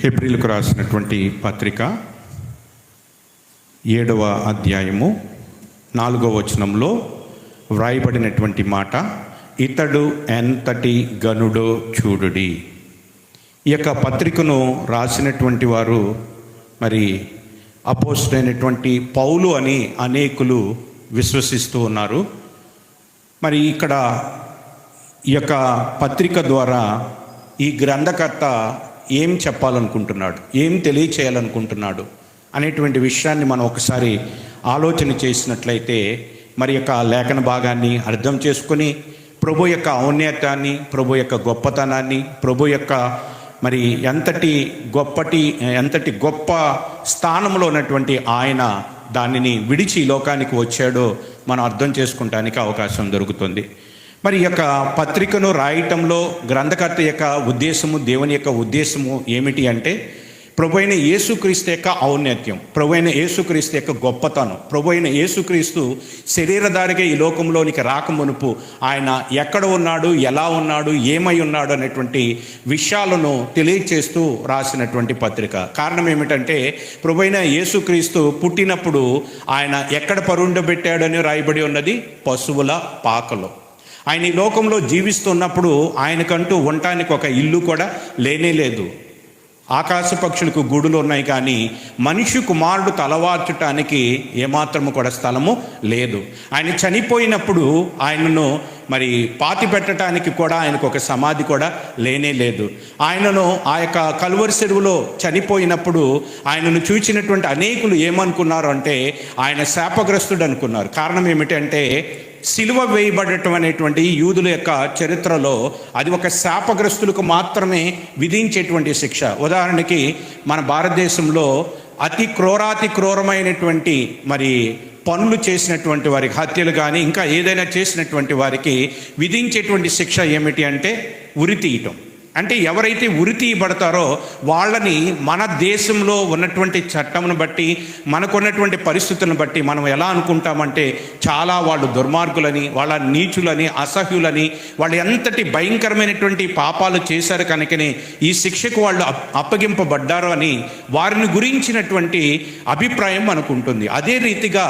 హెబ్రిల్కు రాసినటువంటి పత్రిక ఏడవ అధ్యాయము నాలుగవ వచనంలో వ్రాయబడినటువంటి మాట ఇతడు ఎంతటి గనుడో చూడుడి. ఈ యొక్క పత్రికను రాసినటువంటి వారు మరి అపోస్టైనటువంటి పౌలు అని అనేకులు విశ్వసిస్తూ ఉన్నారు. మరి ఇక్కడ ఈ యొక్క పత్రిక ద్వారా ఈ గ్రంథకర్త ఏం చెప్పాలనుకుంటున్నాడు? ఏం తెలియచేయాలనుకుంటున్నాడు? అనేటువంటి విషయాన్ని మనం ఒకసారి ఆలోచన చేసినట్లయితే మరి యొక్క లేఖన భాగాన్ని అర్థం చేసుకుని ప్రభు యొక్క ఔన్నత్యాన్ని ప్రభు యొక్క గొప్పతనాన్ని ప్రభు యొక్క మరి ఎంతటి గొప్పటి ఎంతటి గొప్ప స్థానంలో ఉన్నటువంటి ఆయన దానిని విడిచి లోకానికి వచ్చాడో మనం అర్థం చేసుకుంటానికి అవకాశం దొరుకుతుంది. మరి యొక్క పత్రికను రాయటంలో గ్రంథకర్త యొక్క ఉద్దేశము దేవుని యొక్క ఉద్దేశము ఏమిటి అంటే ప్రభు అయిన యేసుక్రీస్తు యొక్క ఔన్నత్యం ప్రభు అయిన యేసుక్రీస్తు యొక్క గొప్పతనం ప్రభు అయిన యేసుక్రీస్తు శరీరధారిగా ఈ లోకంలోనికి రాకమునుపు ఆయన ఎక్కడ ఉన్నాడు ఎలా ఉన్నాడు ఏమై ఉన్నాడు అనేటువంటి విషయాలను తెలియచేస్తూ రాసినటువంటి పత్రిక. కారణం ఏమిటంటే ప్రభు అయిన యేసుక్రీస్తు పుట్టినప్పుడు ఆయన ఎక్కడ పరుండబెట్టాడని రాయబడి ఉన్నది? పశువుల పాకలో. ఆయన ఈ లోకంలో జీవిస్తున్నప్పుడు ఆయనకంటూ ఉండటానికి ఒక ఇల్లు కూడా లేనే లేదు. ఆకాశ పక్షులకు గూడులు ఉన్నాయి కానీ మనిషి కుమారుడు తలవార్చటానికి ఏమాత్రము కూడా స్థలము లేదు. ఆయన చనిపోయినప్పుడు ఆయనను మరి పాతి పెట్టడానికి కూడా ఆయనకు ఒక సమాధి కూడా లేనే లేదు. ఆయనను ఆ యొక్క కలువరి చెరువులో చనిపోయినప్పుడు ఆయనను చూచినటువంటి అనేకులు ఏమనుకున్నారు అంటే ఆయన శాపగ్రస్తుడు అనుకున్నారు. కారణం ఏమిటంటే సిలువ వేయబడటం అనేటువంటి యూదుల యొక్క చరిత్రలో అది ఒక శాపగ్రస్తులకు మాత్రమే విధించేటువంటి శిక్ష. ఉదాహరణకి మన భారతదేశంలో అతి క్రోరాతి క్రూరమైనటువంటి మరి పనులు చేసినటువంటి వారికి హత్యలు కానీ ఇంకా ఏదైనా చేసినటువంటి వారికి విధించేటువంటి శిక్ష ఏమిటి అంటే ఉరి తీయటం. అంటే ఎవరైతే ఉరి తీయబడతారో వాళ్ళని మన దేశంలో ఉన్నటువంటి చట్టమును బట్టి మనకున్నటువంటి పరిస్థితులను బట్టి మనం ఎలా అనుకుంటామంటే చాలా వాళ్ళు దుర్మార్గులని వాళ్ళ నీచులని అసహ్యులని వాళ్ళు ఎంతటి భయంకరమైనటువంటి పాపాలు చేశారు కనుకనే ఈ శిక్షకు వాళ్ళు అప్- అప్పగింపబడ్డారు అని వారిని గురించినటువంటి అభిప్రాయం మనకు ఉంటుంది అదే రీతిగా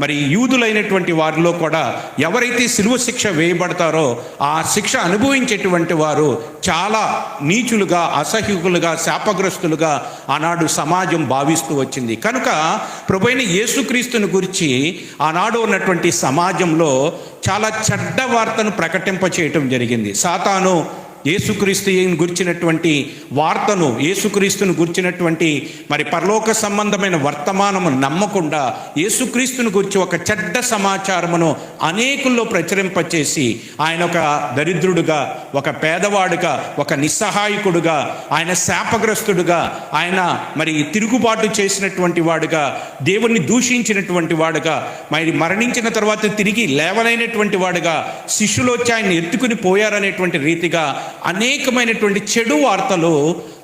మరి యూదులైనటువంటి వారిలో కూడా ఎవరైతే సిలువ శిక్ష వేయబడతారో ఆ శిక్ష అనుభవించేటువంటి వారు చాలా నీచులుగా అసహ్యులుగా శాపగ్రస్తులుగా ఆనాడు సమాజం భావిస్తూ వచ్చింది. కనుక ప్రభైన యేసుక్రీస్తుని గురించి ఆనాడు ఉన్నటువంటి సమాజంలో చాలా చెడ్డ వార్తను ప్రకటింప చేయటం జరిగింది. సాతాను యేసుక్రీస్తు గురించినటువంటి వార్తను యేసుక్రీస్తును గురించినటువంటి మరి పరలోక సంబంధమైన వర్తమానము నమ్మకుండా యేసుక్రీస్తును గురించి ఒక చెడ్డ సమాచారమును అనేకుల్లో ప్రచురింపచేసి ఆయన ఒక దరిద్రుడుగా ఒక పేదవాడుగా ఒక నిస్సహాయకుడుగా ఆయన శాపగ్రస్తుడుగా ఆయన మరి తిరుగుబాటు చేసినటువంటి వాడుగా దేవుణ్ణి దూషించినటువంటి వాడుగా మరి మరణించిన తర్వాత తిరిగి లేవనైనటువంటి వాడుగా శిష్యులు వచ్చి ఆయన ఎత్తుకుని పోయారనేటువంటి రీతిగా అనేకమైనటువంటి చెడు వార్తలు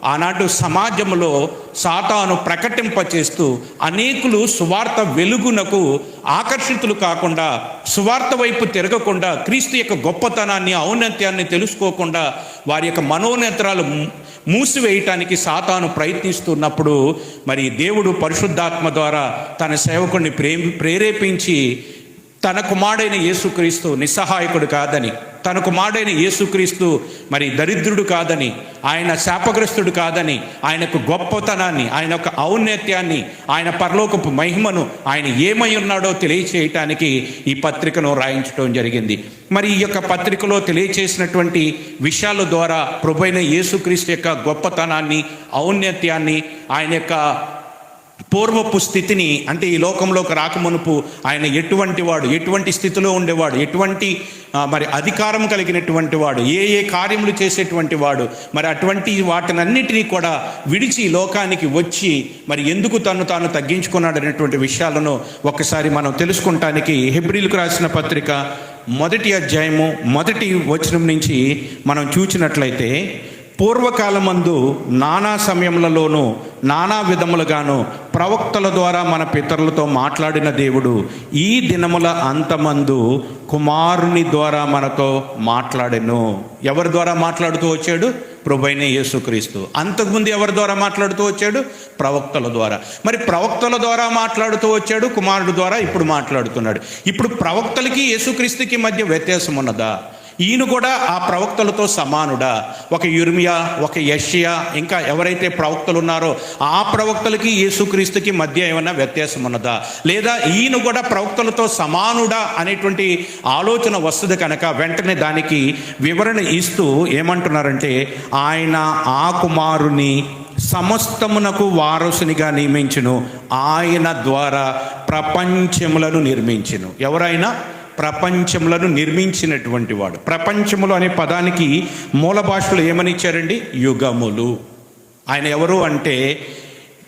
ఆనాడు సమాజంలో సాతాను ప్రకటింపచేస్తూ అనేకులు సువార్త వెలుగునకు ఆకర్షితులు కాకుండా సువార్త వైపు తిరగకుండా క్రీస్తు యొక్క గొప్పతనాన్ని ఔన్నత్యాన్ని తెలుసుకోకుండా వారి యొక్క మనోనేత్రాలు మూసివేయటానికి సాతాను ప్రయత్నిస్తున్నప్పుడు మరి దేవుడు పరిశుద్ధాత్మ ద్వారా తన సేవకుడిని ప్రేమి ప్రేరేపించి తన కుమారుడైన యేసుక్రీస్తు నిస్సహాయకుడు కాదని తన కుమారుడైన యేసుక్రీస్తు మరి దరిద్రుడు కాదని ఆయన శాపగ్రస్తుడు కాదని ఆయనకు గొప్పతనాన్ని ఆయన యొక్క ఔన్నత్యాన్ని ఆయన పరలోకపు మహిమను ఆయన ఏమై ఉన్నాడో తెలియచేయటానికి ఈ పత్రికను రాయించడం జరిగింది. మరి ఈ యొక్క పత్రికలో తెలియచేసినటువంటి విషయాల ద్వారా ప్రభైన యేసుక్రీస్తు యొక్క గొప్పతనాన్ని ఔన్నత్యాన్ని ఆయన యొక్క పూర్వపు స్థితిని అంటే ఈ లోకంలోకి రాకమునుపు ఆయన ఎటువంటి వాడు ఎటువంటి స్థితిలో ఉండేవాడు ఎటువంటి మరి అధికారం కలిగినటువంటి వాడు ఏ ఏ కార్యములు చేసేటువంటి వాడు మరి అటువంటి వాటినన్నిటినీ కూడా విడిచి ఈ లోకానికి వచ్చి మరి ఎందుకు తను తాను తగ్గించుకున్నాడు అనేటువంటి విషయాలను ఒక్కసారి మనం తెలుసుకుంటానికి హెబ్రిల్కు రాసిన పత్రిక మొదటి అధ్యాయము మొదటి వచనం నుంచి మనం చూచినట్లయితే పూర్వకాలమందు నానా సమయములలోనూ నానా విధములుగాను ప్రవక్తల ద్వారా మన పితరులతో మాట్లాడిన దేవుడు ఈ దినముల అంతమందు కుమారుని ద్వారా మనతో మాట్లాడెను. ఎవరి ద్వారా మాట్లాడుతూ వచ్చాడు? ప్రభైన యేసుక్రీస్తు. అంతకుముందు ఎవరి ద్వారా మాట్లాడుతూ వచ్చాడు? ప్రవక్తల ద్వారా. మరి ప్రవక్తల ద్వారా మాట్లాడుతూ వచ్చాడు కుమారుడు ద్వారా ఇప్పుడు మాట్లాడుతున్నాడు. ఇప్పుడు ప్రవక్తలకి యేసుక్రీస్తుకి మధ్య వ్యత్యాసం ఉన్నదా ఈయన కూడా ఆ ప్రవక్తలతో సమానుడా. ఒక యుర్మియా ఒక యషియా ఇంకా ఎవరైతే ప్రవక్తలు ఉన్నారో ఆ ప్రవక్తలకి యేసుక్రీస్తుకి మధ్య ఏమైనా వ్యత్యాసం ఉన్నదా? లేదా ఈయన కూడా ప్రవక్తలతో సమానుడా అనేటువంటి ఆలోచన వస్తుంది కనుక వెంటనే దానికి వివరణ ఇస్తూ ఏమంటున్నారంటే ఆయన ఆ కుమారుని సమస్తమునకు వారసునిగా నియమించును. ఆయన ద్వారా ప్రపంచములను నిర్మించును. ఎవరైనా? ప్రపంచములను నిర్మించినటువంటి వాడు. ప్రపంచములు అనే పదానికి మూల భాషలో ఏమని ఇచ్చారండి? యుగములు. ఆయన ఎవరు అంటే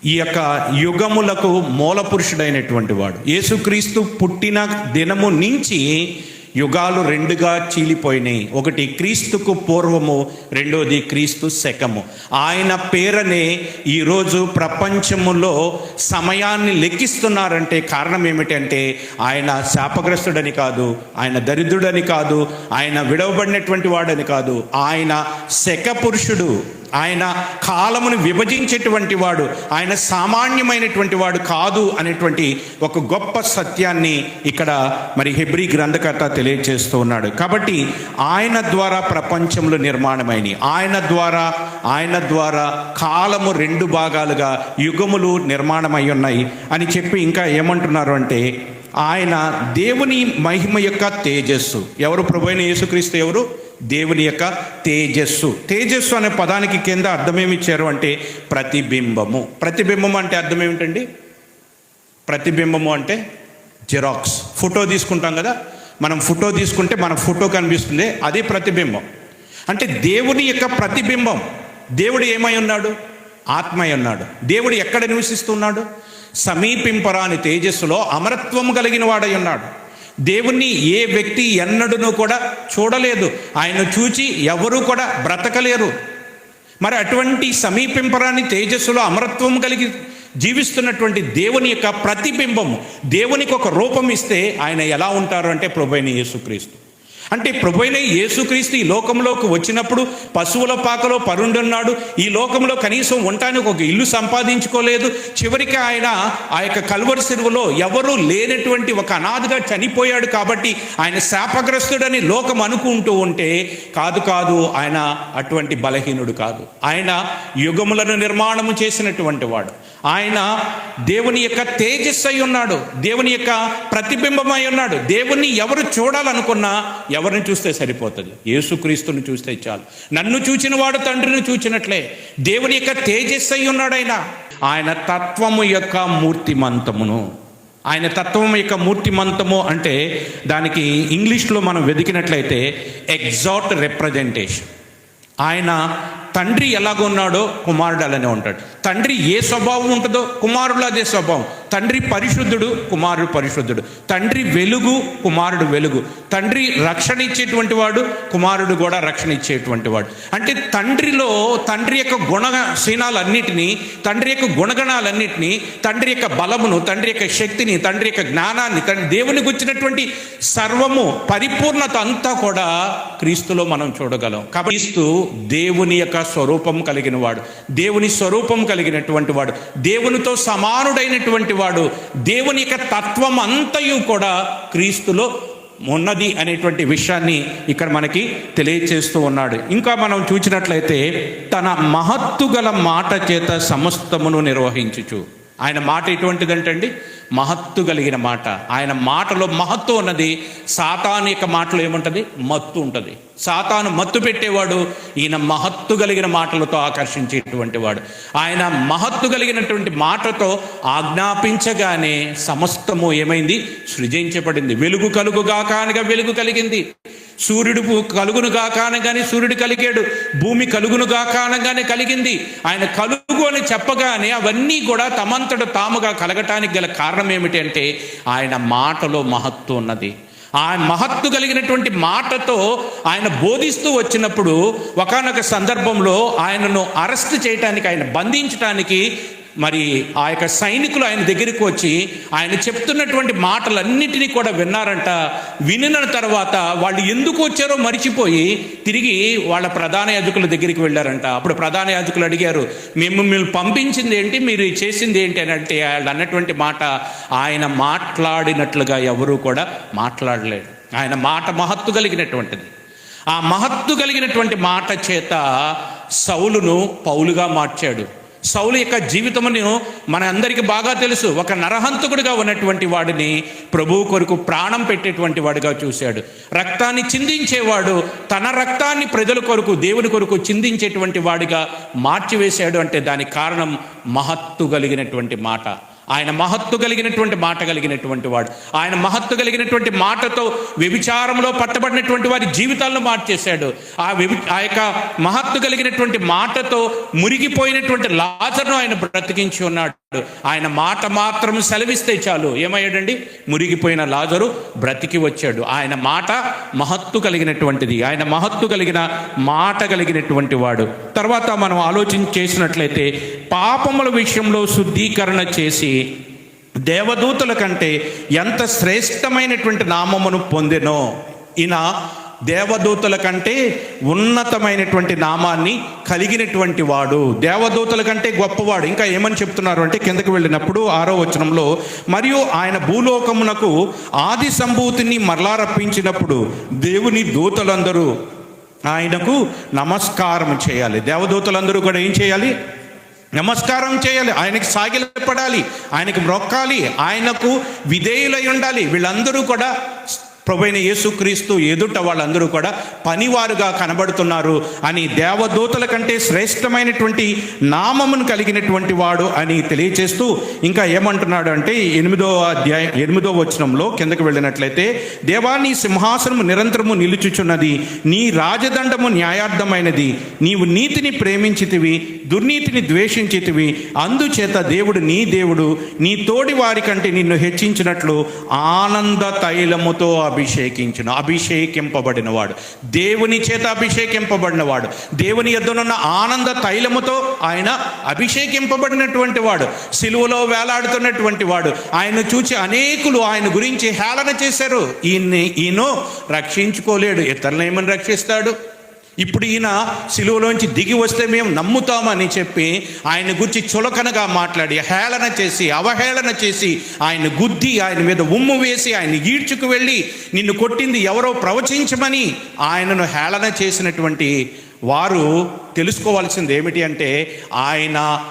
ఈ యొక్క యుగములకు మూల పురుషుడైనటువంటి వాడు. యేసుక్రీస్తు పుట్టిన దినము నుంచి యుగాలు రెండుగా చీలిపోయినాయి. ఒకటి క్రీస్తుకు పూర్వము రెండోది క్రీస్తు శకము. ఆయన పేరనే ఈరోజు ప్రపంచములో సమయాన్ని లెక్కిస్తున్నారంటే కారణం ఏమిటంటే ఆయన శాపగ్రస్తుడని కాదు ఆయన దరిద్రుడని కాదు ఆయన విడవబడినటువంటి వాడని కాదు. ఆయన శక పురుషుడు ఆయన కాలమును విభజించేటువంటి వాడు ఆయన సామాన్యమైనటువంటి వాడు కాదు అనేటువంటి ఒక గొప్ప సత్యాన్ని ఇక్కడ మరి హెబ్రి గ్రంథకర్త తెలియజేస్తూ ఉన్నాడు. కాబట్టి ఆయన ద్వారా ప్రపంచంలో నిర్మాణమైనవి ఆయన ద్వారా ఆయన ద్వారా కాలము రెండు భాగాలుగా యుగములు నిర్మాణమై ఉన్నాయి అని చెప్పి ఇంకా ఏమంటున్నారు అంటే ఆయన దేవుని మహిమ యొక్క తేజస్సు. ఎవరు ప్రభు యేసుక్రీస్తు ఎవరు? దేవుని యొక్క తేజస్సు. తేజస్సు అనే పదానికి కింద అర్థం ఏమిచ్చారు అంటే ప్రతిబింబము. ప్రతిబింబం అంటే అర్థం ఏమిటండి ప్రతిబింబము అంటే జిరాక్స్. ఫోటో తీసుకుంటాం కదా? మనం ఫోటో తీసుకుంటే మన ఫోటో కనిపిస్తుంది. అదే ప్రతిబింబం. అంటే దేవుని యొక్క ప్రతిబింబం. దేవుడు ఏమై ఉన్నాడు? ఆత్మై ఉన్నాడు. దేవుడు ఎక్కడ నివసిస్తున్నాడు సమీపింపరాని తేజస్సులో అమరత్వం కలిగిన వాడై ఉన్నాడు. దేవుణ్ణి ఏ వ్యక్తి ఎన్నడూనూ కూడా చూడలేదు. ఆయన చూచి ఎవరూ కూడా బ్రతకలేరు. మరి అటువంటి సమీపింపరాని తేజస్సులో అమరత్వం కలిగి జీవిస్తున్నటువంటి దేవుని యొక్క ప్రతిబింబము దేవునికి ఒక రూపం ఇస్తే ఆయన ఎలా ఉంటారు అంటే ప్రభైన యేసుక్రీస్తు. అంటే ప్రభుైన యేసుక్రీస్తు ఈ లోకంలోకి వచ్చినప్పుడు పశువుల పాకలో పరుండున్నాడు. ఈ లోకంలో కనీసం ఉండటానికి ఒక ఇల్లు సంపాదించుకోలేదు. చివరికి ఆయన ఆ యొక్క కల్వరి సెరువులో ఎవరూ లేనటువంటి ఒక అనాథగా చనిపోయాడు కాబట్టి ఆయన శాపగ్రస్తుడని లోకం అనుకుంటూ ఉంటే కాదు కాదు ఆయన అటువంటి బలహీనుడు కాదు. ఆయన యుగములను నిర్మాణము చేసినటువంటి వాడు. ఆయన దేవుని యొక్క తేజస్సు అయి ఉన్నాడు. దేవుని యొక్క ప్రతిబింబమై ఉన్నాడు. దేవుణ్ణి ఎవరు చూడాలనుకున్నా ఎవరిని చూస్తే సరిపోతుంది? యేసుక్రీస్తుని చూస్తే చాలు. నన్ను చూచిన వాడు తండ్రిని చూచినట్లే. దేవుని యొక్క తేజస్సు అయి ఉన్నాడు ఆయన ఆయన తత్వము యొక్క మూర్తిమంతమును. ఆయన తత్వం యొక్క మూర్తిమంతము అంటే దానికి ఇంగ్లీష్లో మనం వెతికినట్లయితే ఎగ్జాట్ రిప్రజెంటేషన్ ఆయన తండ్రి ఎలాగున్నాడో కుమారుడు అలానే ఉంటాడు. తండ్రి ఏ స్వభావం ఉంటుందో కుమారుడు అదే స్వభావం. తండ్రి పరిశుద్ధుడు కుమారుడు పరిశుద్ధుడు. తండ్రి వెలుగు కుమారుడు వెలుగు. తండ్రి రక్షణ ఇచ్చేటువంటి వాడు కుమారుడు కూడా రక్షణ ఇచ్చేటువంటి వాడు. అంటే తండ్రిలో తండ్రి యొక్క గుణశీనాలన్నిటినీ తండ్రి యొక్క గుణగణాలన్నిటినీ తండ్రి యొక్క బలమును తండ్రి యొక్క శక్తిని తండ్రి యొక్క జ్ఞానాన్ని తండ్రి దేవుని గుచ్చినటువంటి సర్వము పరిపూర్ణత అంతా కూడా క్రీస్తులో మనం చూడగలం. కాబట్టి క్రీస్తు దేవుని యొక్క స్వరూపం కలిగిన వాడు దేవుని స్వరూపం కలిగినటువంటి వాడు. దేవునితో సమానుడైనటువంటి వాడు దేవుని యొక్క తత్వం అంతయు కూడా క్రీస్తులో ఉన్నది అనేటువంటి విషయాన్ని ఇక్కడ మనకి తెలియచేస్తూ ఉన్నాడు. ఇంకా మనం చూసినట్లయితే తన మహత్తు గల మాట చేత సమస్తమును నిర్వహించుచు. ఆయన మాట ఎటువంటిదంటండి? మహత్తు కలిగిన మాట. ఆయన మాటలో మహత్తు ఉన్నది. సాతాను యొక్క మాటలో ఏముంటుంది? మత్తు ఉంటుంది. సాతాను మత్తు పెట్టేవాడు ఈయన మహత్తు కలిగిన మాటలతో ఆకర్షించేటువంటి వాడు. ఆయన మహత్తు కలిగినటువంటి మాటతో ఆజ్ఞాపించగానే సమస్తము ఏమైంది? సృజించబడింది. వెలుగు కలుగుగా అనగా వెలుగు కలిగింది. సూర్యుడు కలుగును కాకానగానే సూర్యుడు కలిగాడు. భూమి కలుగును కాకానగానే కలిగింది. ఆయన కలుగు అని చెప్పగానే అవన్నీ కూడా తమంతట తాముగా కలగటానికి గల కారణం ఏమిటి అంటే ఆయన మాటలో మహత్తు ఉన్నది. ఆ మహత్తు కలిగినటువంటి మాటతో ఆయన బోధిస్తూ వచ్చినప్పుడు ఒకనొక సందర్భంలో ఆయనను అరెస్ట్ చేయటానికి ఆయన బంధించటానికి మరి ఆ యొక్క సైనికులు ఆయన దగ్గరికి వచ్చి ఆయన చెప్తున్నటువంటి మాటలన్నిటినీ కూడా విన్నారంట. వినిన తర్వాత వాళ్ళు ఎందుకు వచ్చారో మర్చిపోయి తిరిగి వాళ్ళ ప్రధాన యాజకుల దగ్గరికి వెళ్ళారంట. అప్పుడు ప్రధాన యాజకులు అడిగారు మేము మిమ్మల్ని పంపించింది ఏంటి? మీరు చేసింది ఏంటి? అని అంటే వాళ్ళు అన్నటువంటి మాట ఆయన మాట్లాడినట్లుగా ఎవరూ కూడా మాట్లాడలేడు ఆయన మాట మహత్తు కలిగినటువంటిది. ఆ మహత్తు కలిగినటువంటి మాట చేత సౌలును పౌలుగా మార్చాడు. సౌలు యొక్క జీవితమును మన అందరికీ బాగా తెలుసు. ఒక నరహంతకుడిగా ఉన్నటువంటి వాడిని ప్రభువు కొరకు ప్రాణం పెట్టేటువంటి వాడిగా చూశాడు. రక్తాన్ని చిందించేవాడు తన రక్తాన్ని ప్రజల కొరకు దేవుని కొరకు చిందించేటువంటి వాడిగా మార్చివేశాడు అంటే దానికి కారణం మహత్తు కలిగినటువంటి మాట. ఆయన మహత్తు కలిగినటువంటి మాట కలిగినటువంటి వాడు. ఆయన మహత్తు కలిగినటువంటి మాటతో వ్యభిచారంలో పట్టబడినటువంటి వారి జీవితాలను మార్చేశాడు. ఆ వ్యభి ఆ యొక్క మహత్తు కలిగినటువంటి మాటతో మురిగిపోయినటువంటి లాజర్ను ఆయన బ్రతికించి ఉన్నాడు. ఆయన మాట మాత్రం సెలవిస్తే చాలు. ఏమయ్యాడండి? మురిగిపోయిన లాజరు బ్రతికి వచ్చాడు. ఆయన మాట మహత్తు కలిగినటువంటిది. ఆయన మహత్తు కలిగిన మాట కలిగినటువంటి వాడు. తర్వాత మనం ఆలోచన చేసినట్లయితే పాపముల విషయంలో శుద్ధీకరణ చేసి దేవదూతల కంటే ఎంత శ్రేష్టమైనటువంటి నామమును పొందెనో. ఈయన దేవదూతల కంటే ఉన్నతమైనటువంటి నామాన్ని కలిగినటువంటి వాడు. దేవదూతల కంటే గొప్పవాడు. ఇంకా ఏమని చెప్తున్నారు అంటే కిందకి వెళ్ళినప్పుడు ఆరో వచనంలో మరియు ఆయన భూలోకమునకు ఆది సంభూతిని మరలా రప్పించినప్పుడు దేవుని దూతలందరూ ఆయనకు నమస్కారం చేయాలి. దేవదూతలందరూ కూడా ఏం చేయాలి? నమస్కారం చేయాలి. ఆయనకి సాగిలపడాలి ఆయనకి మ్రొక్కాలి ఆయనకు విధేయులై ఉండాలి. వీళ్ళందరూ కూడా ప్రభైన యేసుక్రీస్తు ఎదుట వాళ్ళందరూ కూడా పనివారుగా కనబడుతున్నారు అని దేవదూతల కంటే శ్రేష్టమైనటువంటి నామమును కలిగినటువంటి వాడు అని తెలియచేస్తూ ఇంకా ఏమంటున్నాడు అంటే ఎనిమిదో అధ్యాయం ఎనిమిదో వచనంలో కిందకు వెళ్ళినట్లయితే దేవా నీ సింహాసనము నిరంతరము నిలుచుచున్నది నీ రాజదండము న్యాయార్థమైనది నీవు నీతిని ప్రేమించితివి దుర్నీతిని ద్వేషించితివి అందుచేత దేవుడు నీ దేవుడు నీ తోడి వారి కంటే నిన్ను హెచ్చించినట్లు ఆనంద తైలముతో అభిషేకించును. అభిషేకింపబడినవాడు. దేవుని చేత అభిషేకింపబడినవాడు. దేవుని ఎద్దునున్న ఆనంద తైలముతో ఆయన అభిషేకింపబడినటువంటి వాడు. సిలువలో వేలాడుతున్నటువంటి వాడు. ఆయన చూచి అనేకులు ఆయన గురించి హేళన చేశారు. ఈయన్ని ఈయన రక్షించుకోలేడు. ఇతరులను ఏమని రక్షిస్తాడు? ఇప్పుడు ఈయన సిలువలోంచి దిగి వస్తే మేము నమ్ముతామని చెప్పి ఆయన గురించి చులకనగా మాట్లాడి హేళన చేసి అవహేళన చేసి ఆయన గుద్ది ఆయన మీద ఉమ్ము వేసి ఆయన ఈడ్చుకు వెళ్ళి నిన్ను కొట్టింది ఎవరో ప్రవచించమని ఆయనను హేళన చేసినటువంటి వారు తెలుసుకోవాల్సింది ఏమిటి అంటే ఆయన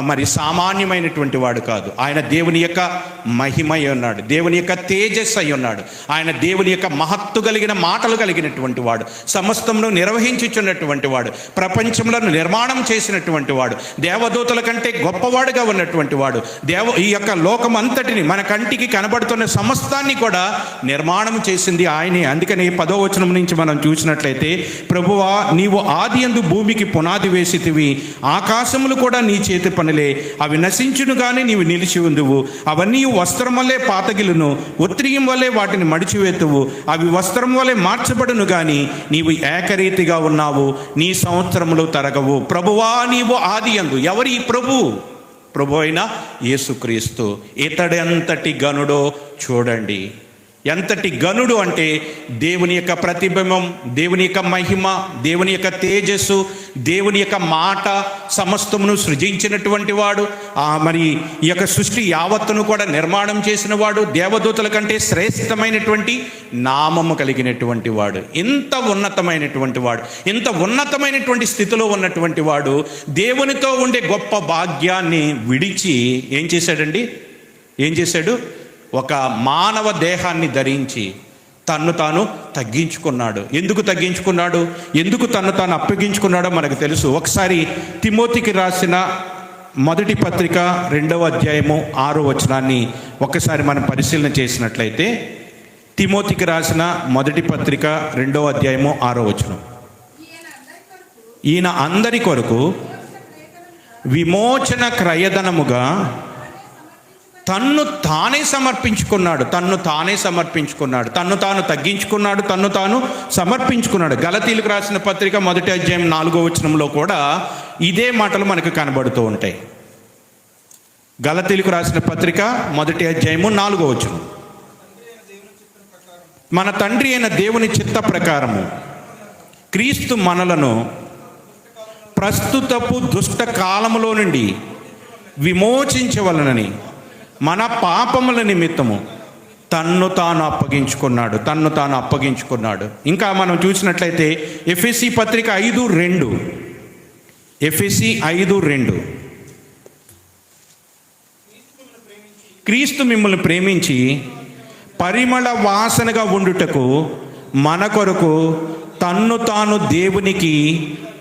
మరి సామాన్యమైనటువంటి వాడు కాదు. ఆయన దేవుని యొక్క మహిమ ఉన్నాడు. దేవుని యొక్క తేజస్ అయి ఉన్నాడు. ఆయన దేవుని యొక్క మహత్తు కలిగిన మాటలు కలిగినటువంటి వాడు. సమస్తంలో నిర్వహించుచున్నటువంటి వాడు. ప్రపంచంలో నిర్మాణం చేసినటువంటి వాడు. దేవదూతల కంటే గొప్పవాడుగా ఉన్నటువంటి వాడు. దేవ ఈ యొక్క లోకం అంతటిని మన కంటికి కనబడుతున్న సమస్తాన్ని కూడా నిర్మాణం చేసింది ఆయనే. అందుకని పదో వచనం నుంచి మనం చూసినట్లయితే ప్రభువా నీవు ఆది అందు భూమికి పునాది వేసితివి. ఆకాశములు కూడా నీ చేతి పనులే. అవి నశించును కానీ నీవు నిలిచి ఉందువు అవన్నీ వస్త్రం వల్లే పాతగిలును. ఉత్రియం వల్లే వాటిని మడిచివేతువు. అవి వస్త్రం వల్లే మార్చబడును కానీ నీవు ఏకరీతిగా ఉన్నావు. నీ సంవత్సరములు తరగవు. ప్రభువా నీవు ఆది అందు ఎవరి ప్రభు? ప్రభు అయిన యేసుక్రీస్తు. ఇతడెంతటి గనుడో చూడండి. ఎంతటి గనుడు అంటే దేవుని యొక్క ప్రతిబింబం దేవుని యొక్క మహిమ దేవుని యొక్క తేజస్సు దేవుని యొక్క మాట సమస్తమును సృజించినటువంటి వాడు. ఆ మరి ఈ యొక్క సృష్టి యావత్తును కూడా నిర్మాణం చేసిన వాడు దేవదూతల కంటే శ్రేష్టమైనటువంటి నామము కలిగినటువంటి వాడు. ఇంత ఉన్నతమైనటువంటి వాడు ఇంత ఉన్నతమైనటువంటి స్థితిలో ఉన్నటువంటి వాడు దేవునితో ఉండే గొప్ప భాగ్యాన్ని విడిచి ఏం చేశాడండి? ఏం చేశాడు? ఒక మానవ దేహాన్ని ధరించి తన్ను తాను తగ్గించుకున్నాడు. ఎందుకు తగ్గించుకున్నాడు? ఎందుకు తన్ను తాను అప్పగించుకున్నాడో మనకు తెలుసు. ఒకసారి తిమోతికి రాసిన మొదటి పత్రిక రెండవ అధ్యాయము ఆరో వచనాన్ని ఒకసారి మనం పరిశీలన చేసినట్లయితే తిమోతికి రాసిన మొదటి పత్రిక రెండవ అధ్యాయము ఆరో వచనం. ఈయన అందరి కొరకు విమోచన క్రయధనముగా తన్ను తానే సమర్పించుకున్నాడు తన్ను తానే సమర్పించుకున్నాడు తన్ను తాను తగ్గించుకున్నాడు తన్ను తాను సమర్పించుకున్నాడు. గలతీలకు రాసిన పత్రిక మొదటి అధ్యాయం నాలుగో వచనంలో కూడా ఇదే మాటలు మనకు కనబడుతూ ఉంటాయి. గలతీలకు రాసిన పత్రిక మొదటి అధ్యాయము నాలుగో వచనం. మన తండ్రి అయిన దేవుని చిత్త ప్రకారము క్రీస్తు మనలను ప్రస్తుతపు దుష్ట కాలములో నుండి విమోచించవలనని మన పాపముల నిమిత్తము తన్ను తాను అప్పగించుకున్నాడు తన్ను తాను అప్పగించుకున్నాడు. ఇంకా మనం చూసినట్లయితే ఎఫ్ఎస్సి పత్రిక ఐదు రెండు. ఎఫ్ఎస్సి ఐదు రెండు. క్రీస్తు మిమ్మల్ని ప్రేమించి పరిమళ వాసనగా ఉండుటకు మన కొరకు తన్ను తాను దేవునికి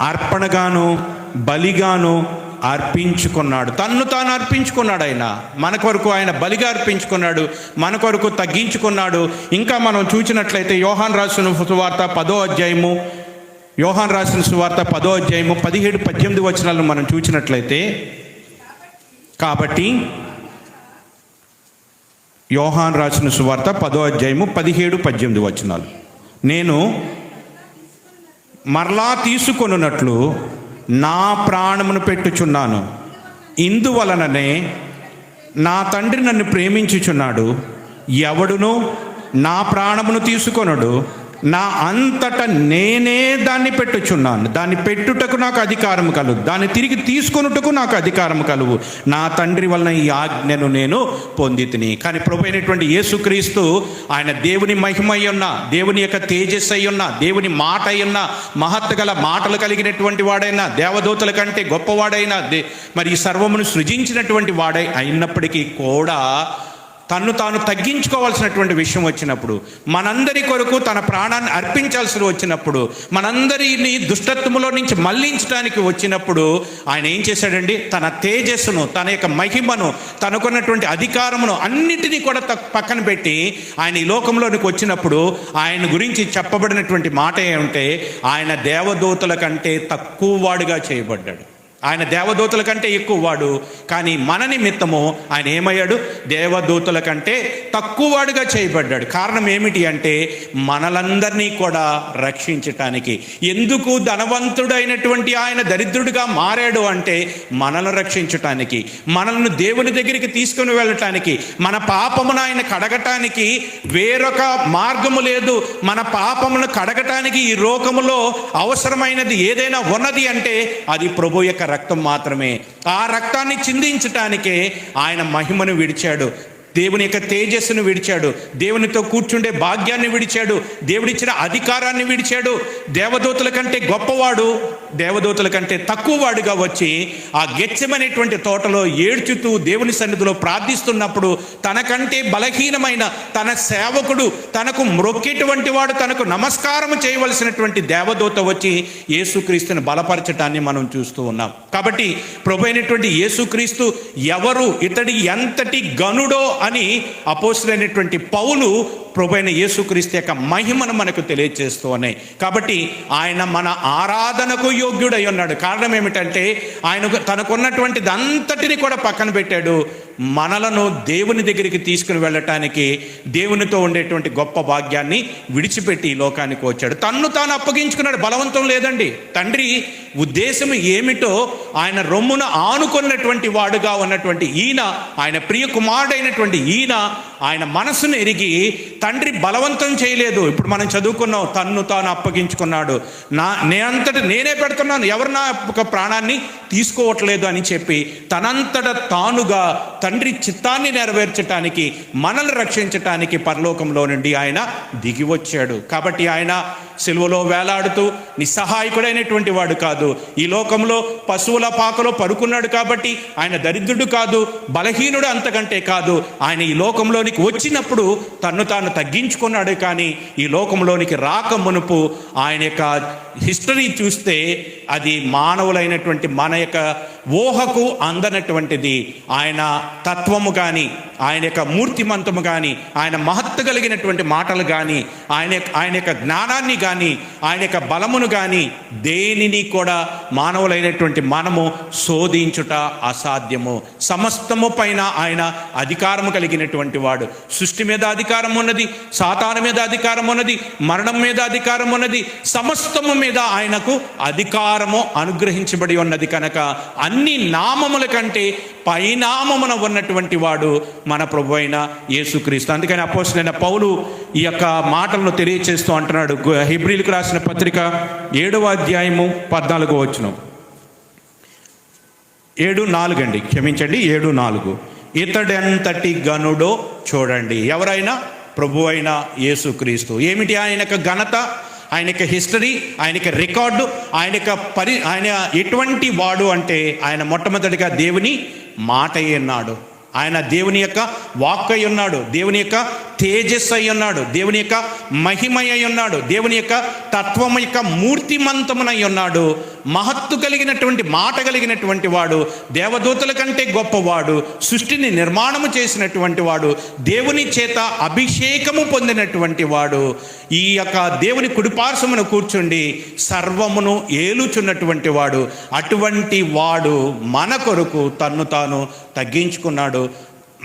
అర్పణగాను బలిగాను అర్పించుకున్నాడు. తన్ను తాను అర్పించుకున్నాడు ఆయన. మన కొరకు ఆయన బలిగా అర్పించుకున్నాడు. మన కొరకు తగ్గించుకున్నాడు. ఇంకా మనం చూసినట్లయితే యోహాన్ రాసిన సువార్త పదో అధ్యాయము యోహాన్ రాసిన సువార్త పదో అధ్యాయము పదిహేడు పద్దెనిమిది వచనాలను మనం చూసినట్లయితే కాబట్టి యోహాన్ రాసిన సువార్త పదో అధ్యాయము పదిహేడు పద్దెనిమిది వచనాలు. నేను మరలా తీసుకొనున్నట్లు నా ప్రాణమును పెట్టుచున్నాను. ఇందువలననే నా తండ్రి నన్ను ప్రేమించుచున్నాడు. ఎవడును నా ప్రాణమును తీసుకొనడు. నా అంతట నేనే దాన్ని పెట్టుచున్నాను. దాన్ని పెట్టుటకు నాకు అధికారం కలుగు. దాన్ని తిరిగి తీసుకొనుటకు నాకు అధికారం కలుగు. నా తండ్రి వలన ఈ ఆజ్ఞను నేను పొందితిని. కానీ ప్రభు అయినటువంటి యేసుక్రీస్తు ఆయన దేవుని మహిమై ఉన్న దేవుని యొక్క తేజస్సు అయి ఉన్న దేవుని మాట అయి ఉన్న మహత్ గల మాటలు కలిగినటువంటి వాడైనా దేవదూతల కంటే గొప్పవాడైనా దే- మరి ఈ సర్వమును సృజించినటువంటి వాడై అయినప్పటికీ కూడా తన్ను తాను తగ్గించుకోవాల్సినటువంటి విషయం వచ్చినప్పుడు మనందరి కొరకు తన ప్రాణాన్ని అర్పించాల్సి వచ్చినప్పుడు మనందరిని దుష్టత్వములో నుంచి మళ్ళించడానికి వచ్చినప్పుడు ఆయన ఏం చేశాడండి? తన తేజస్సును తన యొక్క మహిమను తనకున్నటువంటి అధికారమును అన్నిటినీ కూడా తక్- పక్కన పెట్టి ఆయన ఈ లోకంలోనికి వచ్చినప్పుడు ఆయన గురించి చెప్పబడినటువంటి మాట ఏమంటే ఆయన దేవదూతల కంటే తక్కువ వాడుగా చేయబడ్డాడు. ఆయన దేవదూతల కంటే ఎక్కువ వాడు. కానీ మన నిమిత్తము ఆయన ఏమయ్యాడు? దేవదూతల కంటే తక్కువ వాడుగా చేయబడ్డాడు. కారణం ఏమిటి అంటే మనలందరినీ కూడా రక్షించటానికి. ఎందుకు ధనవంతుడైనటువంటి ఆయన దరిద్రుడిగా మారాడు అంటే మనల్ని రక్షించటానికి. మనల్ని దేవుని దగ్గరికి తీసుకుని వెళ్ళటానికి. మన పాపమును ఆయన కడగటానికి వేరొక మార్గము లేదు. మన పాపమును కడగటానికి ఈ లోకములో అవసరమైనది ఏదైనా ఉన్నది అంటే అది ప్రభు యొక్క రక్తం మాత్రమే. ఆ రక్తాన్ని చిందించటానికే ఆయన మహిమను విడిచాడు. దేవుని యొక్క తేజస్సును విడిచాడు. దేవునితో కూర్చుండే భాగ్యాన్ని విడిచాడు. దేవుడిచ్చిన అధికారాన్ని విడిచాడు. దేవదూతల కంటే గొప్పవాడు దేవదూతల కంటే తక్కువ వాడుగా వచ్చి ఆ గెచ్చమనేటువంటి తోటలో ఏడ్చుతూ దేవుని సన్నిధిలో ప్రార్థిస్తున్నప్పుడు తనకంటే బలహీనమైన తన సేవకుడు తనకు మ్రొక్కేటువంటి వాడు తనకు నమస్కారం చేయవలసినటువంటి దేవదూత వచ్చి యేసుక్రీస్తుని బలపరచటాన్ని మనం చూస్తూ ఉన్నాం. కాబట్టి ప్రభు అయినటువంటి యేసుక్రీస్తు ఎవరు ఇతడి ఎంతటి గనుడో అని అపోసులైనటువంటి పౌలు ప్రభు అయిన యేసుక్రీస్తు యొక్క మహిమను మనకు తెలియజేస్తూ ఉన్నాయి. కాబట్టి ఆయన మన ఆరాధనకు యోగ్యుడై ఉన్నాడు. కారణం ఏమిటంటే ఆయన తనకున్నటువంటి అంతటిని కూడా పక్కన పెట్టాడు. మనలను దేవుని దగ్గరికి తీసుకుని వెళ్ళటానికి దేవునితో ఉండేటువంటి గొప్ప భాగ్యాన్ని విడిచిపెట్టి ఈ లోకానికి వచ్చాడు. తన్ను తాను అప్పగించుకున్నాడు. బలవంతం లేదండి. తండ్రి ఉద్దేశం ఏమిటో ఆయన రొమ్మున ఆనుకున్నటువంటి వాడుగా ఉన్నటువంటి ఈయన ఆయన ప్రియ కుమారుడైనటువంటి ఈయన ఆయన మనసును ఎరిగి తండ్రి బలవంతం చేయలేదు. ఇప్పుడు మనం చదువుకున్నాం తన్ను తాను అప్పగించుకున్నాడు. నా నేనంతట నేనే పెడుతున్నాను. ఎవరు నా ఒక ప్రాణాన్ని తీసుకోవట్లేదు అని చెప్పి తనంతట తానుగా తండ్రి చిత్తాన్ని నెరవేర్చటానికి మనల్ని రక్షించటానికి పరలోకంలో నుండి ఆయన దిగి వచ్చాడు కాబట్టి ఆయన సిలువలో వేలాడుతూ నిస్సహాయకుడైనటువంటి వాడు కాదు. ఈ లోకంలో పశువుల పాకలో పడుకున్నాడు కాబట్టి ఆయన దరిద్రుడు కాదు బలహీనుడు అంతకంటే కాదు. ఆయన ఈ లోకంలోనికి వచ్చినప్పుడు తన్ను తాను తగ్గించుకున్నాడు కానీ ఈ లోకంలోనికి రాక మునుపు ఆయన యొక్క హిస్టరీ చూస్తే అది మానవులైనటువంటి మన యొక్క ఊహకు అందనటువంటిది. ఆయన తత్వము కానీ ఆయన యొక్క మూర్తిమంతము కానీ ఆయన మహత్తు కలిగినటువంటి మాటలు కానీ ఆయన ఆయన యొక్క జ్ఞానాన్ని కానీ ఆయన యొక్క బలమును కానీ దేనిని కూడా మానవులైనటువంటి మనము శోధించుట అసాధ్యము. సమస్తము పైన ఆయన అధికారము కలిగినటువంటి వాడు. సృష్టి మీద అధికారం ఉన్నది సాతాను మీద అధికారం ఉన్నది మరణం మీద అధికారం ఉన్నది సమస్తము మీద ఆయనకు అధికారము అనుగ్రహించబడి ఉన్నది కనుక అన్ని నామముల కంటే పైనామమున ఉన్నటువంటి వాడు మన ప్రభు అయిన యేసుక్రీస్తు. అందుకని అపోసిన పౌలు ఈ యొక్క మాటలను తెలియచేస్తూ అంటున్నాడు. గు- రాసిన పత్రిక ఏడవ అధ్యాయము పద్నాలుగో వచ్చిన ఏడు నాలుగు అండి క్షమించండి ఏడు నాలుగు. ఇతడెంతటి గనుడో చూడండి. ఎవరైనా ప్రభు అయిన యేసుక్రీస్తు. ఏమిటి ఆయన యొక్క ఘనత? ఆయన యొక్క హిస్టరీ ఆయన యొక్క రికార్డు ఆయన యొక్క పరి ఆయన ఎటువంటి వాడు అంటే ఆయన మొట్టమొదటిగా దేవుని మాట అన్నాడు. ఆయన దేవుని యొక్క వాక్ అయి ఉన్నాడు. దేవుని యొక్క తేజస్ అయి ఉన్నాడు. దేవుని యొక్క మహిమయ అయి ఉన్నాడు. దేవుని యొక్క తత్వం యొక్క మూర్తిమంతమునై ఉన్నాడు. మహత్తు కలిగినటువంటి మాట కలిగినటువంటి వాడు దేవదూతల కంటే గొప్పవాడు సృష్టిని నిర్మాణము చేసినటువంటి వాడు దేవుని చేత అభిషేకము పొందినటువంటి వాడు. ఈ యొక్క దేవుని కుడిపార్శ్వమును కూర్చుండి సర్వమును ఏలుచున్నటువంటి వాడు. అటువంటి వాడు మన కొరకు తన్ను తాను తగ్గించుకున్నాడు.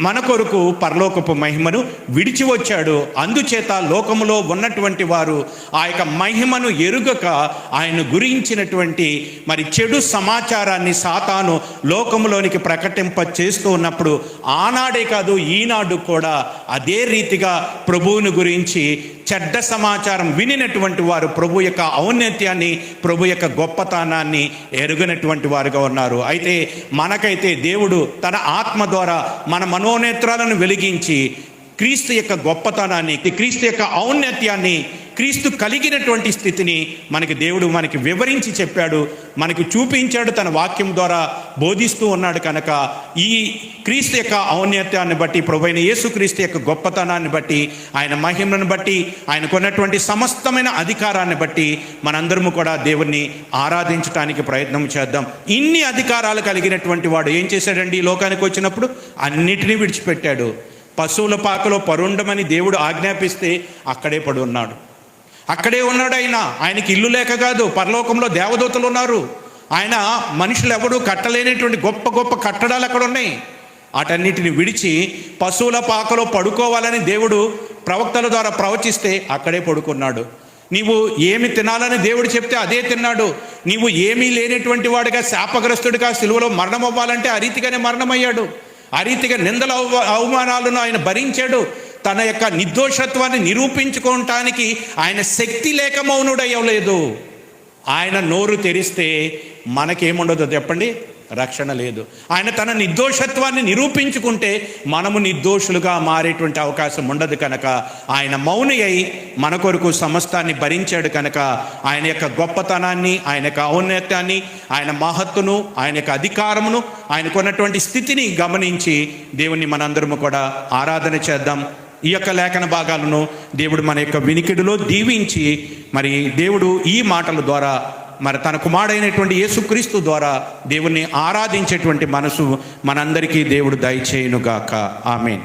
మన కొరకు పరలోకపు మహిమను విడిచి వచ్చాడు. అందుచేత లోకములో ఉన్నటువంటి వారు ఆ యొక్క మహిమను ఎరుగక ఆయన గురించినటువంటి మరి చెడు సమాచారాన్ని సాతాను లోకములోనికి ప్రకటింప చేస్తూ ఉన్నప్పుడు ఆనాడే కాదు ఈనాడు కూడా అదే రీతిగా ప్రభువుని గురించి చెడ్డ సమాచారం వినినటువంటి వారు ప్రభు యొక్క ఔన్నత్యాన్ని ప్రభు యొక్క గొప్పతనాన్ని ఎరుగినటువంటి వారుగా ఉన్నారు. అయితే మనకైతే దేవుడు తన ఆత్మ ద్వారా మన మనోనేత్రాలను వెలిగించి క్రీస్తు యొక్క గొప్పతనాన్ని క్రీస్తు యొక్క ఔన్నత్యాన్ని క్రీస్తు కలిగినటువంటి స్థితిని మనకి దేవుడు మనకి వివరించి చెప్పాడు మనకి చూపించాడు తన వాక్యం ద్వారా బోధిస్తూ ఉన్నాడు కనుక ఈ క్రీస్తు యొక్క ఔన్నత్యాన్ని బట్టి ప్రభైన యేసుక్రీస్తు యొక్క గొప్పతనాన్ని బట్టి ఆయన మహిమను బట్టి ఆయనకున్నటువంటి సమస్తమైన అధికారాన్ని బట్టి మనందరము కూడా దేవుణ్ణి ఆరాధించడానికి ప్రయత్నం చేద్దాం. ఇన్ని అధికారాలు కలిగినటువంటి వాడు ఏం చేశాడండి? ఈ లోకానికి వచ్చినప్పుడు అన్నిటినీ విడిచిపెట్టాడు. పశువుల పాకలో పరుండమని దేవుడు ఆజ్ఞాపిస్తే అక్కడే పడున్నాడు. ఉన్నాడు అక్కడే ఉన్నాడు ఆయన ఆయనకి ఇల్లు లేక కాదు పరలోకంలో దేవదూతలు ఉన్నారు. ఆయన మనుషులు ఎవడు కట్టలేనటువంటి గొప్ప గొప్ప కట్టడాలు అక్కడ ఉన్నాయి. వాటన్నిటిని విడిచి పశువుల పాకలో పడుకోవాలని దేవుడు ప్రవక్తల ద్వారా ప్రవచిస్తే అక్కడే పడుకున్నాడు. నీవు ఏమి తినాలని దేవుడు చెప్తే అదే తిన్నాడు. నీవు ఏమీ లేనటువంటి వాడిగా శాపగ్రస్తుడిగా సిలువలో మరణం అవ్వాలంటే ఆ రీతిగానే మరణమయ్యాడు. ఆ రీతిగా నిందల అవ- అవమానాలను ఆయన భరించాడు. తన యొక్క నిర్దోషత్వాన్ని నిరూపించుకోవటానికి ఆయన శక్తి లేక మౌనుడయ్యలేదు. ఆయన నోరు తెరిస్తే మనకేముండదు చెప్పండి? రక్షణ లేదు. ఆయన తన నిర్దోషత్వాన్ని నిరూపించుకుంటే మనము నిర్దోషులుగా మారేటువంటి అవకాశం ఉండదు కనుక. ఆయన మౌని అయి మన కొరకు సమస్తాన్ని భరించాడు కనుక. ఆయన యొక్క గొప్పతనాన్ని ఆయన యొక్క ఔన్నత్యాన్ని ఆయన మహత్తును ఆయన యొక్క అధికారమును ఆయనకున్నటువంటి స్థితిని గమనించి దేవుణ్ణి మనందరము కూడా ఆరాధన చేద్దాం. ఈ యొక్క లేఖన భాగాలను దేవుడు మన యొక్క వినికిడిలో దీవించి మరి దేవుడు ఈ మాటల ద్వారా మరి తన కుమారుడైనటువంటి యేసుక్రీస్తు ద్వారా దేవుణ్ణి ఆరాధించేటువంటి మనసు మనందరికీ దేవుడు దయచేయునుగాక. ఆమెన్.